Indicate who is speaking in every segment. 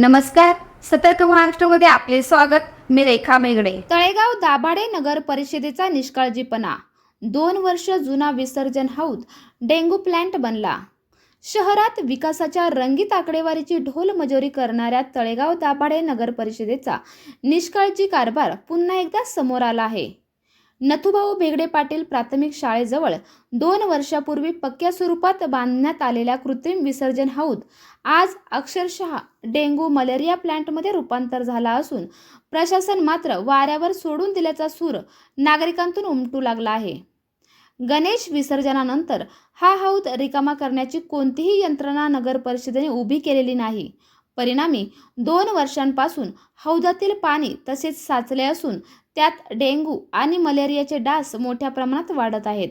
Speaker 1: नमस्कार. सतर्क महाराष्ट्रामध्ये आपले स्वागत. मी रेखा मेगडे
Speaker 2: तळेगाव दाभाडे नगर परिषदेचा निष्काळजीपणा. दोन वर्ष जुना विसर्जन हौद डेंग्यू प्लॅन्ट बनला. शहरात विकासाच्या रंगीत आकडेवारीची ढोल मजोरी करणाऱ्या तळेगाव दाभाडे नगर परिषदेचा निष्काळजी कारभार पुन्हा एकदा समोर आला आहे. नथुभाऊ भेगडे पाटील प्राथमिक शाळेजवळ दोन वर्षापूर्वी पक्क्या स्वरूपात बांधण्यात आलेल्या कृत्रिम विसर्जन हौद आज अक्षरशः डेंग्यू मलेरिया प्लॅन्टमध्ये रूपांतर झाला असून प्रशासन मात्र वाऱ्यावर सोडून दिल्याचा सूर नागरिकांतून उमटू लागला आहे. गणेश विसर्जनानंतर हा हौद रिकामा करण्याची कोणतीही यंत्रणा नगर परिषदेने उभी केलेली नाही. परिणामी दोन वर्षांपासून हौदातील पाणी तसेच साचले असून त्यात डेंग्यू आणि मलेरियाचे डास मोठ्या प्रमाणात वाढत आहेत.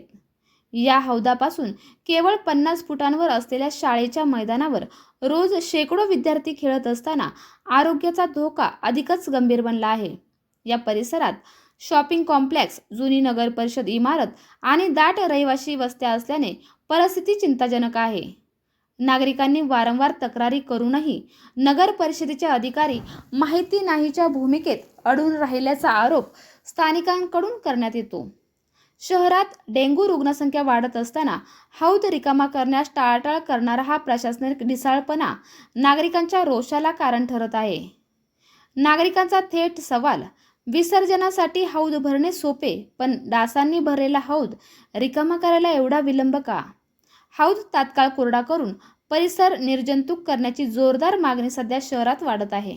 Speaker 2: या हौदापासून केवळ पन्नास फुटांवर असलेल्या शाळेच्या मैदानावर रोज शेकडो विद्यार्थी खेळत असताना आरोग्याचा धोका अधिकच गंभीर बनला आहे. या परिसरात शॉपिंग कॉम्प्लेक्स जुनी नगर परिषद इमारत आणि दाट रहिवाशी वस्त्या असल्याने परिस्थिती चिंताजनक आहे. नागरिकांनी वारंवार तक्रारी करूनही नगर परिषदेचे अधिकारी माहिती नाहीच्या भूमिकेत अडून राहिल्याचा आरोप स्थानिकांकडून करण्यात येतो. शहरात डेंग्यू रुग्णसंख्या वाढत असताना हौद रिकामा करण्यास टाळाटाळ करणारा हा प्रशासनिक ढिसाळपणा नागरिकांच्या रोषाला कारण ठरत आहे. नागरिकांचा थेट सवाल विसर्जनासाठी हौद भरणे सोपे पण डासांनी भरलेला हौद रिकामा करायला एवढा विलंब का? हौद तात्काळ कोरडा करून परिसर निर्जंतुक करण्याची जोरदार मागणी सध्या शहरात वाढत आहे.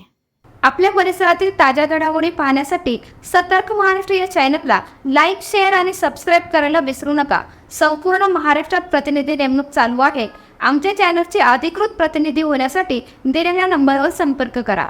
Speaker 1: आपल्या परिसरातील ताज्या घडामोडी पाहण्यासाठी सतर्क महाराष्ट्र या चॅनलला लाईक शेअर आणि सबस्क्राईब करायला विसरू नका. संपूर्ण महाराष्ट्रात प्रतिनिधी नेमणूक चालू आहे. आमच्या चॅनलचे अधिकृत प्रतिनिधी होण्यासाठी दिलेल्या नंबरवर संपर्क करा.